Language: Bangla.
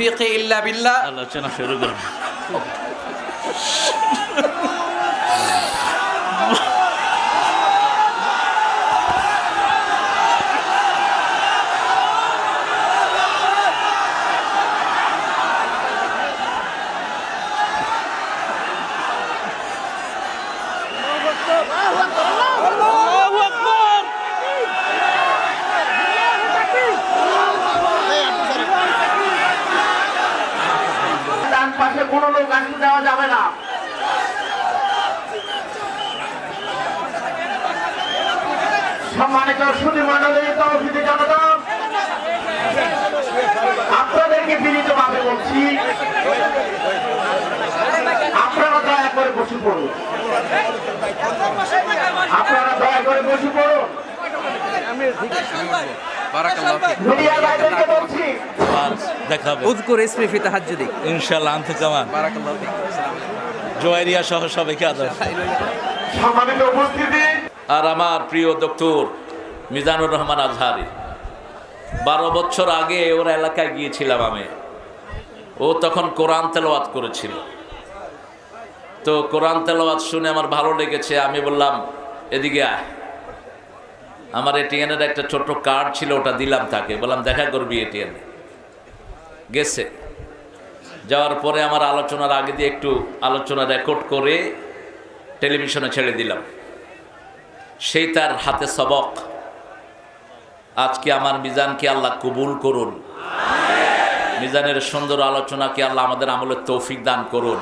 তৌফিক ইল্লা বিল্লাহ আলোচনা শুরু করুন কোনো লোক আসতে দেওয়া যাবে না। সম্মানিত সুদী মন্ডলী তহবিদি জনতা আপনাদেরকে বিনীত ভাবে বলছি আপনারা দয়া করে বসে পড়ুন। আপনারা দয়া করে বসে পড়ুন। ভাইদেরকে বলছি দেখাবে। উযকুর ইসমি ফি তাহাজ্জুদি। আনতে কামান বারাকাল্লাহ জোয়ারিয়া সহ সবাইকে আদর। সম্মানিত উপস্থিতি। আর আমার প্রিয় ডক্টর মিজানুর রহমান আজহারি বারো বছর আগে ওর এলাকায় গিয়েছিলাম আমি। ও তখন কোরআন তেলাওয়াত করেছিল। তো কোরআন তেলাওয়াত শুনে আমার ভালো লেগেছে আমি বললাম এদিকে আয়। আমার এটিএনের একটা ছোট্ট কার্ড ছিল ওটা দিলাম তাকে। বললাম দেখা করবি এটিএন গেছে। যাওয়ার পরে আমার আলোচনার আগে দিয়ে একটু আলোচনা রেকর্ড করে টেলিভিশনে ছেড়ে দিলাম। সেই তার হাতে সবক। আজকে আমার মিজানকে আল্লাহ কবুল করুন। মিজানের সুন্দর আলোচনাকে আল্লাহ আমাদের আমলের তৌফিক দান করুন।